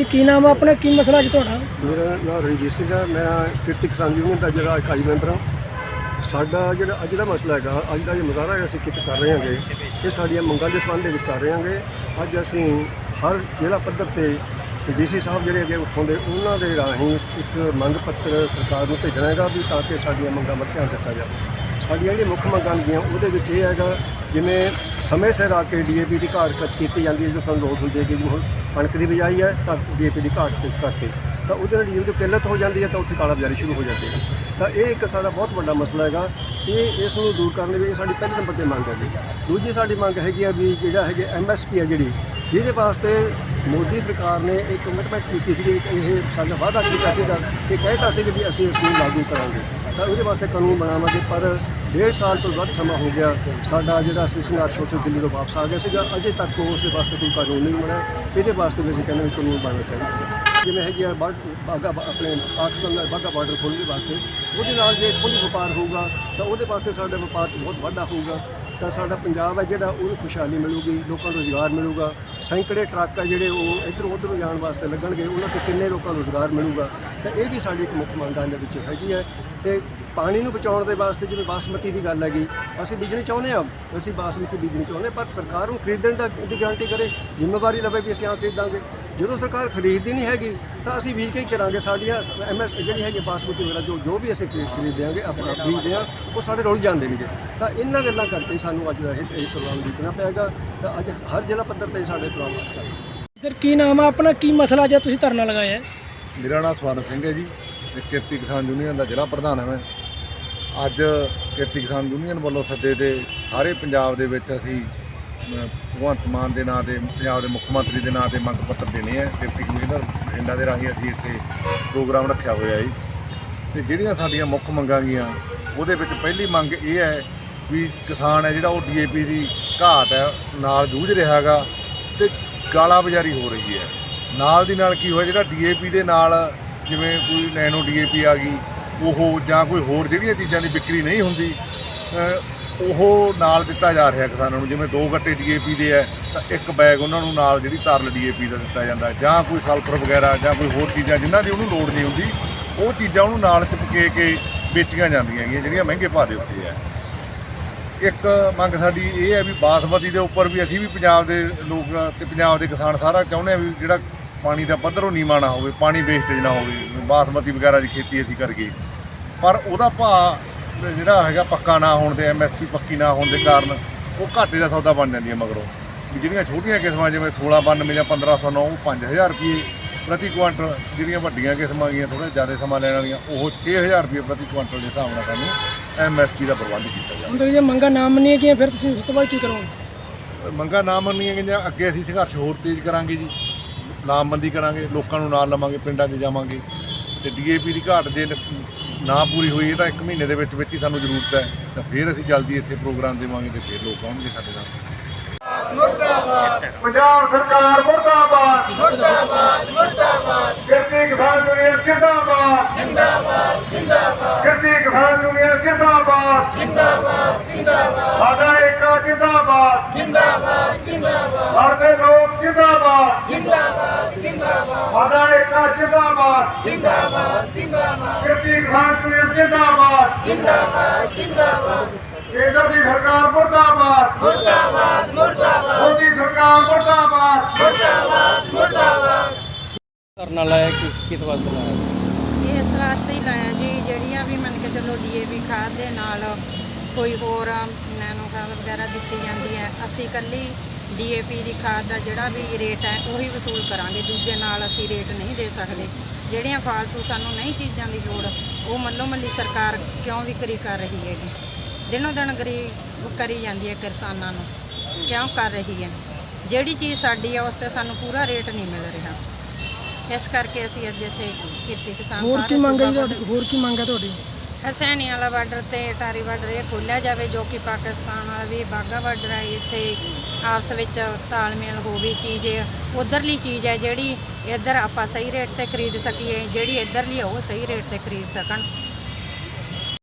ਜੀ, ਕੀ ਨਾਮ ਆ ਆਪਣਾ? ਕੀ ਮਸਲਾ ਅੱਜ ਤੁਹਾਡਾ? ਮੇਰਾ ਨਾਮ ਰਣਜੀਤ ਸਿੰਘ ਹੈ ਮੈਂ ਕਿਰਤੀ ਕਿਸਾਨ ਯੂਨੀਅਨ ਦਾ ਜਿਹੜਾ ਇਕਾਈ ਮੈਂਬਰ ਹਾਂ। ਸਾਡਾ ਜਿਹੜਾ ਅੱਜ ਦਾ ਮਸਲਾ ਹੈਗਾ, ਅੱਜ ਦਾ ਜੋ ਮੁਜ਼ਾਹਰਾ ਹੈ ਅਸੀਂ ਕਿਤ ਕਰ ਰਹੇ ਹਾਂਗੇ, ਇਹ ਸਾਡੀਆਂ ਮੰਗਾਂ ਦੇ ਸੰਬੰਧ ਦੇ ਵਿੱਚ ਕਰ ਰਹੇ ਹਾਂਗੇ। ਅੱਜ ਅਸੀਂ ਹਰ ਜ਼ਿਲ੍ਹਾ ਪੱਧਰ ਤੇ ਡੀਸੀ ਸਾਹਿਬ ਜਿਹੜੇ ਹੈਗੇ ਉੱਥੋਂ ਦੇ, ਉਹਨਾਂ ਦੇ ਰਾਹੀਂ ਇੱਕ ਮੰਗ ਪੱਤਰ ਸਰਕਾਰ ਨੂੰ ਭੇਜਣਾ ਹੈਗਾ ਵੀ ਤਾਂ ਕਿ ਸਾਡੀਆਂ ਮੰਗਾਂ ਵੱਲ ਧਿਆਨ ਦਿੱਤਾ ਜਾਵੇ। ਸਾਡੀਆਂ ਜਿਹੜੀਆਂ ਮੁੱਖ ਮੰਗਾਂ ਹੁੰਦੀਆਂ ਉਹਦੇ ਵਿੱਚ ਇਹ ਹੈਗਾ, ਜਿਵੇਂ ਸਮੇਂ ਸਿਰ ਆ ਕੇ ਡੀਏਪੀ ਦੀ ਘਾਟ ਕੀਤੀ ਜਾਂਦੀ ਹੈ ਜੋ ਸਾਨੂੰ ਲੋੜ ਹੁੰਦੀ ਹੈ ਕਿ ਜਿਵੇਂ ਹੁਣ ਕਣਕ ਦੀ ਬਿਜਾਈ ਹੈ, ਤਾਂ ਡੀਏਪੀ ਦੀ ਘਾਟ ਤੇ ਕਰਕੇ। ਤਾਂ ਉਹਦੇ ਨਾਲ ਜਦੋਂ ਕਿੱਲਤ ਹੋ ਜਾਂਦੀ ਹੈ, ਤਾਂ ਉੱਥੇ ਕਾਲਾ ਬਾਜ਼ਾਰੀ ਸ਼ੁਰੂ ਹੋ ਜਾਂਦੀ ਹੈ ਤਾਂ ਇਹ ਇੱਕ ਸਾਡਾ ਬਹੁਤ ਵੱਡਾ ਮਸਲਾ ਹੈਗਾ। ਇਹ ਇਸ ਨੂੰ ਦੂਰ ਕਰਨ ਲਈ ਇਹ ਸਾਡੀ ਪਹਿਲੇ ਨੰਬਰ ਤੇ ਮੰਗ ਹੈ ਜੀ ਦੂਜੀ ਸਾਡੀ ਮੰਗ ਹੈਗੀ ਆ ਵੀ ਜਿਹੜਾ ਹੈਗੇ ਐਮਐਸਪੀ ਹੈ ਜਿਹੜੀ, ਜਿਹਦੇ ਵਾਸਤੇ ਮੋਦੀ ਸਰਕਾਰ ਨੇ ਇੱਕ ਕਮਿਟਮੈਂਟ ਕੀਤੀ ਸੀ ਕਿ ਇਹ ਸਾਡਾ ਵਾਅਦਾ ਕੀਤਾ ਸੀਗਾ, ਕਿ ਕਹਿਤਾ ਸੀ ਕਿ ਵੀ ਅਸੀਂ ਇਸ ਨੂੰ ਲਾਗੂ ਕਰਾਂਗੇ। ਤਾਂ ਉਹਦੇ ਵਾਸਤੇ ਕਾਨੂੰਨ ਬਣਾਵਾਂਗੇ, ਪਰ ਡੇਢ ਸਾਲ ਤੋਂ ਵੱਧ ਸਮਾਂ ਹੋ ਗਿਆ। ਸਾਡਾ ਜਿਹੜਾ ਅਸੀਂ ਸੰਘਰਸ਼ ਉੱਥੇ ਦਿੱਲੀ ਤੋਂ ਵਾਪਸ ਆ ਗਿਆ ਸੀਗਾ। ਅਜੇ ਤੱਕ ਉਸ ਦੇ ਵਾਸਤੇ ਕੋਈ ਕਾਨੂੰਨ ਨਹੀਂ ਬਣਿਆ। ਇਹਦੇ ਵਾਸਤੇ ਵੀ ਅਸੀਂ ਕਹਿੰਦੇ ਵੀ ਕਾਨੂੰਨ ਬਣਨਾ ਚਾਹੀਦਾ। ਜਿਵੇਂ ਹੈਗੀ ਆ ਬਾਗ- ਬਾਗਾ ਆਪਣੇ ਪਾਕਿਸਤਾਨ ਦਾ ਬਾਗਾ ਬਾਰਡਰ ਖੋਲ੍ਹਣ ਦੇ ਵਾਸਤੇ। ਉਹਦੇ ਨਾਲ ਜੇ ਖੁੱਲ੍ਹ ਵਪਾਰ ਹੋਊਗਾ, ਤਾਂ ਉਹਦੇ ਵਾਸਤੇ ਸਾਡੇ ਵਪਾਰ 'ਚ ਬਹੁਤ ਵਾਧਾ ਹੋਊਗਾ। ਤਾਂ ਸਾਡਾ ਪੰਜਾਬ ਹੈ ਜਿਹੜਾ, ਉਹਨੂੰ ਖੁਸ਼ਹਾਲੀ ਮਿਲੂਗੀ, ਲੋਕਾਂ ਨੂੰ ਰੁਜ਼ਗਾਰ ਮਿਲੂਗਾ। ਸੈਂਕੜੇ ਟਰੱਕ ਆ ਜਿਹੜੇ ਉਹ ਇੱਧਰ ਉੱਧਰ ਜਾਣ ਵਾਸਤੇ ਲੱਗਣਗੇ। ਉਹਨਾਂ ਤੋਂ ਕਿੰਨੇ ਲੋਕਾਂ ਨੂੰ ਰੁਜ਼ਗਾਰ ਮਿਲੂਗਾ? ਤਾਂ ਇਹ ਵੀ ਸਾਡੀ ਇੱਕ ਮੁੱਖ ਮੰਗਾਂ ਦੇ ਵਿੱਚ ਹੈਗੀ ਹੈ। ਤੇ ਪਾਣੀ ਨੂੰ ਬਚਾਉਣ ਦੇ ਵਾਸਤੇ ਜਿਵੇਂ ਬਾਸਮਤੀ ਦੀ ਗੱਲ ਹੈਗੀ ਅਸੀਂ ਬੀਜਣੀ ਚਾਹੁੰਦੇ ਹਾਂ ਅਸੀਂ ਬਾਸਮਤੀ ਬੀਜਣੀ ਚਾਹੁੰਦੇ ਹਾਂ, ਪਰ ਸਰਕਾਰ ਨੂੰ ਖਰੀਦਣ ਦਾ ਗਾਰੰਟੀ ਕਰੇ ਜ਼ਿੰਮੇਵਾਰੀ ਲਵੇ ਵੀ ਅਸੀਂ ਆ ਖਰੀਦਾਂਗੇ। ਜਦੋਂ ਸਰਕਾਰ ਖਰੀਦਦੀ ਨਹੀਂ ਹੈਗੀ ਤਾਂ ਅਸੀਂ ਬੀਜ ਕੇ ਹੀ ਕਰਾਂਗੇ ਸਾਡੀਆਂ ਐਮਐਸ ਜਿਹੜੀ ਹੈਗੀ ਬਾਸਮਤੀ ਵਗੈਰਾ ਜੋ ਜੋ ਵੀ ਅਸੀਂ ਖਰੀਦ ਖਰੀਦਦੇ ਆਂਗੇ ਆਪਣਾ ਬੀਜਦੇ ਹਾਂ ਉਹ ਸਾਡੇ ਰੁਲ ਜਾਂਦੇ ਨੇਗੇ। ਤਾਂ ਇਹਨਾਂ ਗੱਲਾਂ ਕਰਕੇ ਸਾਨੂੰ ਅੱਜ ਦਾ ਇਹ ਇਹ ਪ੍ਰੋਗਰਾਮ ਦੇਖਣਾ ਪਏਗਾ ਤਾਂ ਅੱਜ ਹਰ ਜ਼ਿਲ੍ਹਾ ਪੱਧਰ ਤੇ ਸਾਡੇ ਪ੍ਰੋਗਰਾਮ ਚੱਲ ਸਰ ਕੀ ਨਾਮ ਆ ਆਪਣਾ? ਕੀ ਮਸਲਾ ਜੇ ਤੁਸੀਂ ਧਰਨਾ ਲਗਾਇਆ ਮੇਰਾ ਨਾਮ ਸਵਰਨ ਸਿੰਘ ਹੈ ਜੀ ਤੇ ਕਿਰਤੀ ਕਿਸਾਨ ਯੂਨੀਅਨ ਦਾ ਜ਼ਿਲ੍ਹਾ ਪ੍ਰਧਾਨ ਹਾਂ ਮੈਂ। ਅੱਜ ਕਿਰਤੀ ਕਿਸਾਨ ਯੂਨੀਅਨ ਵੱਲੋਂ ਸੱਦੇ ਤੇ ਸਾਰੇ ਪੰਜਾਬ ਦੇ ਵਿੱਚ ਅਸੀਂ ਭਗਵੰਤ ਮਾਨ ਦੇ ਨਾਂ ਤੇ, ਪੰਜਾਬ ਦੇ ਮੁੱਖ ਮੰਤਰੀ ਦੇ ਨਾਂ ਤੇ ਮੰਗ ਪੱਤਰ ਦੇਣੇ ਆ। ਕਿਰਤੀ ਕਮਿਸ਼ਨਰ ਬਠਿੰਡਾ ਦੇ ਰਾਹੀਂ ਅਸੀਂ ਇੱਥੇ ਪ੍ਰੋਗਰਾਮ ਰੱਖਿਆ ਹੋਇਆ ਹੈ ਜੀ। ਤੇ ਜਿਹੜੀਆਂ ਸਾਡੀਆਂ ਮੁੱਖ ਮੰਗਾਂ ਗੀਆਂ, ਉਹਦੇ ਵਿੱਚ ਪਹਿਲੀ ਮੰਗ ਇਹ ਹੈ ਵੀ ਕਿਸਾਨ ਹੈ ਜਿਹੜਾ ਉਹ ਡੀਏਪੀ ਦੀ ਘਾਟ ਹੈ, ਨਾਲ ਜੂਝ ਰਿਹਾ ਹੈਗਾ ਤੇ ਗਾਲਾ ਬਾਜ਼ਾਰੀ ਹੋ ਰਹੀ ਹੈ। ਨਾਲ ਦੀ ਨਾਲ ਕੀ ਹੋਇਆ, ਜਿਹੜਾ ਡੀਏਪੀ ਦੇ ਨਾਲ ਜਿਵੇਂ ਕੋਈ ਨੈਨੋ ਡੀਏਪੀ ਆ ਗਈ ਉਹ ਜਾਂ ਕੋਈ ਹੋਰ ਜਿਹੜੀਆਂ ਚੀਜ਼ਾਂ ਦੀ ਵਿਕਰੀ ਨਹੀਂ ਹੁੰਦੀ ਉਹ ਨਾਲ ਦਿੱਤਾ ਜਾ ਰਿਹਾ ਕਿਸਾਨਾਂ ਨੂੰ। ਜਿਵੇਂ ਦੋ ਗੱਟੇ ਡੀਏਪੀ ਦੇ ਹੈ ਤਾਂ ਇੱਕ ਬੈਗ ਉਹਨਾਂ ਨੂੰ ਨਾਲ ਜਿਹੜੀ ਤਰਲ ਡੀਏਪੀ ਦਾ ਦਿੱਤਾ ਜਾਂਦਾ। ਜਾਂ ਕੋਈ ਸਲਫਰ ਵਗੈਰਾ ਜਾਂ ਕੋਈ ਹੋਰ ਚੀਜ਼ਾਂ ਜਿਨ੍ਹਾਂ ਦੀ ਉਹਨੂੰ ਲੋੜ ਨਹੀਂ ਹੁੰਦੀ, ਉਹ ਚੀਜ਼ਾਂ ਉਹਨੂੰ ਨਾਲ ਚਿਪਕੇ ਕੇ ਵੇਚੀਆਂ ਜਾਂਦੀਆਂ ਹੈਗੀਆਂ ਜਿਹੜੀਆਂ ਮਹਿੰਗੇ ਭਾਅ ਦੇ ਉੱਤੇ ਹੈ ਇੱਕ ਮੰਗ ਸਾਡੀ ਇਹ ਹੈ ਵੀ ਬਾਸਮਤੀ ਦੇ ਉੱਪਰ ਵੀ ਅਸੀਂ ਵੀ ਪੰਜਾਬ ਦੇ ਲੋਕ ਤੇ ਪੰਜਾਬ ਦੇ ਕਿਸਾਨ ਸਾਰਾ ਚਾਹੁੰਦੇ ਆ ਵੀ ਜਿਹੜਾ ਪਾਣੀ ਦਾ ਪੱਧਰ ਉਹ ਨੀਵਾਂ ਨਾ ਹੋਵੇ ਪਾਣੀ ਵੇਸਟੇਜ ਨਾ ਹੋਵੇ ਬਾਸਮਤੀ ਵਗੈਰਾ ਦੀ ਖੇਤੀ ਅਸੀਂ ਕਰੀਏ ਪਰ ਉਹਦਾ ਭਾਅ ਜਿਹੜਾ ਹੈਗਾ ਪੱਕਾ ਨਾ ਹੋਣ ਦੇ ਐਮਐਸਪੀ ਪੱਕੀ ਨਾ ਹੋਣ ਦੇ ਕਾਰਨ ਉਹ ਘਾਟੇ ਦਾ ਸੌਦਾ ਬਣ ਜਾਂਦੀ ਹੈ ਮਗਰੋਂ। ਜਿਹੜੀਆਂ ਛੋਟੀਆਂ ਕਿਸਮਾਂ ਜਿਵੇਂ 1692 ਜਾਂ 1509 ਉਹ 5000 ਰੁਪਏ ਪ੍ਰਤੀ ਕੁਆਂਟਲ ਜਿਹੜੀਆਂ ਵੱਡੀਆਂ ਕਿਸਮਾਂ ਗਈਆਂ ਥੋੜਾ ਜ਼ਿਆਦਾ ਸਮਾਂ ਲੈਣ ਵਾਲੀਆਂ ਉਹ 6000 ਰੁਪਏ ਪ੍ਰਤੀ ਕੁਆਂਟਲ ਦੇ ਹਿਸਾਬ ਨਾਲ ਸਾਨੂੰ ਐਮਐਸਪੀ ਦਾ ਪ੍ਰਬੰਧ ਕੀਤਾ ਜਾਵੇ। ਹੁਣ ਤੁਸੀਂ ਜੇ ਮੰਗਾਂ ਨਾ ਮੰਨੀਆਂ ਗਈਆਂ ਫਿਰ ਤੁਸੀਂ ਉਸ ਤੋਂ ਬਾਅਦ ਕੀ ਕਰੋਗੇ? ਮੰਗਾਂ ਨਾ ਮੰਨੀਆਂ ਗਈਆਂ ਅੱਗੇ ਅਸੀਂ ਸੰਘਰਸ਼ ਹੋਰ ਤੇਜ਼ ਕਰਾਂਗੇ ਜੀ। ਲਾਮਬੰਦੀ ਕਰਾਂਗੇ ਲੋਕਾਂ ਨੂੰ ਨਾਲ ਲਵਾਂਗੇ ਪਿੰਡਾਂ 'ਚ ਜਾਵਾਂਗੇ। ਤੇ ਡੀਏਪੀ ਦੀ ਘਾਟ ਜੇ ਨ- ਪੂਰੀ ਹੋਈ ਇਹ ਤਾਂ 1 ਮਹੀਨੇ ਦੇ ਵਿੱਚ ਵਿੱਚ ਹੀ ਸਾਨੂੰ ਜ਼ਰੂਰਤ ਹੈ। ਤਾਂ ਫਿਰ ਅਸੀਂ ਜਲਦੀ ਇੱਥੇ ਪ੍ਰੋਗਰਾਮ ਦੇਵਾਂਗੇ ਤੇ ਫਿਰ ਲੋਕ ਆਉਣਗੇ ਸਾਡੇ ਨਾਲ। ਪੰਜਾਬ ਸਰਕਾਰ ਮੁਰਦਾਬਾਦ ਮੁਰਦਾਬਾਦ ਮੁਰਦਾਬਾਦ। ਕਿਰਤੀ ਕਿਸਾਨ ਯੂਨੀਅਨ ਜਿੰਦਾਬਾਦ। ਜਿੰਦਾਬਾਦ ਜਿੰਦਾਬਾਦ। ਕਿਰਤੀ ਕਿਸਾਨ ਯੂਨੀਅਨ ਜਿੰਦਾਬਾਦ। ਜਿੰਦਾਬਾਦ ਜਿੰਦਾਬਾਦ। ਜਿੰਦਾਬਾਦ ਜਿੰਦਾਬਾਦ। ਸਾਡੇ ਲੋਕ ਜਿੰਦਾਬਾਦ। ਜਿੰਦਾਬਾਦ ਜਿੰਦਾਬਾਦ। ਸਾਡਾ ਏਕਾ ਜਿੰਦਾਬਾਦ। ਜਿੰਦਾਬਾਦ ਜਿੰਦਾਬਾਦ। ਕਿਰਤੀ ਕਿਸਾਨ ਯੂਨੀਅਨ ਜਿੰਦਾਬਾਦ। ਜਿੰਦਾਬਾਦ ਜਿੰਦਾਬਾਦ। ਕੇਂਦਰ ਦੀ ਸਰਕਾਰ ਮੁਰਦਾਬਾਦ। ਮੁਰਦਾਬਾਦ ਮੁਰਦਾਬਾਦ। ਮੋਦੀ ਸਰਕਾਰ ਮੁਰਦਾਬਾਦ। ਧਰਨਾ ਲਾਇਆ ਕਿ ਕਿਸ ਵਾਸਤੇ ਲਾਇਆ? ਇਸ ਵਾਸਤੇ ਹੀ ਲਾਇਆ ਜੀ ਜਿਹੜੀਆਂ ਵੀ ਮੰਨ ਕੇ ਚੱਲੋ ਡੀਏਪੀ ਖਾਦ ਦੇ ਨਾਲ ਕੋਈ ਹੋਰ ਨੈਨੋ ਖਾਦ ਵਗੈਰਾ ਦਿੱਤੀ ਜਾਂਦੀ ਹੈ। ਅਸੀਂ ਕੱਲੀ ਡੀਏਪੀ ਦੀ ਖਾਦ ਦਾ ਜਿਹੜਾ ਵੀ ਰੇਟ ਹੈ ਉਹੀ ਵਸੂਲ ਕਰਾਂਗੇ। ਦੂਜੇ ਨਾਲ ਅਸੀਂ ਰੇਟ ਨਹੀਂ ਦੇ ਸਕਦੇ। ਜਿਹੜੀਆਂ ਫਾਲਤੂ ਸਾਨੂੰ ਨਹੀਂ ਚੀਜ਼ਾਂ ਦੀ ਲੋੜ ਉਹ ਮੱਲੋ ਮੱਲੀ ਸਰਕਾਰ ਕਿਉਂ ਵਿਕਰੀ ਕਰ ਰਹੀ ਹੈਗੀ? ਦਿਨੋਂ ਦਿਨ ਗਰੀ ਕਰੀ ਜਾਂਦੀ ਹੈ ਕਿਸਾਨਾਂ ਨੂੰ। ਕਿਉਂ ਕਰ ਰਹੀ ਹੈ? ਜਿਹੜੀ ਚੀਜ਼ ਸਾਡੀ ਆ ਉਸ ਤੇ ਸਾਨੂੰ ਪੂਰਾ ਰੇਟ ਨਹੀਂ ਮਿਲ ਰਿਹਾ। ਇਸ ਕਰਕੇ ਅਸੀਂ ਅੱਜ ਇੱਥੇ ਕੀਤੀ ਕਿਸਾਨ ਹੋਰ ਕੀ ਮੰਗ ਹੈ ਤੁਹਾਡੀ? ਹੋਰ ਕੀ ਮੰਗ ਹੈ ਤੁਹਾਡੀ? ਹਸੈਣੀ ਵਾਲਾ ਬਾਰਡਰ ਤੇ ਟਾਰੀ ਬਾਰਡਰ ਇਹ ਖੋਲਿਆ ਜਾਵੇ ਜੋ ਕਿ ਪਾਕਿਸਤਾਨ ਵਾਲਾ ਵੀ ਬਾਗਾ ਬਾਰਡਰ ਹੈ ਇੱਥੇ ਆਪਸ ਵਿੱਚ ਤਾਲਮੇਲ ਹੋਵੇ ਚੀਜ਼, ਉਧਰਲੀ ਚੀਜ਼ ਹੈ ਜਿਹੜੀ ਇੱਧਰ ਆਪਾਂ ਸਹੀ ਰੇਟ ਤੇ ਖਰੀਦ ਸਕੀਏ, ਜਿਹੜੀ ਇੱਧਰਲੀ ਹੈ ਉਹ ਸਹੀ ਰੇਟ ਤੇ ਖਰੀਦ ਸਕਣ।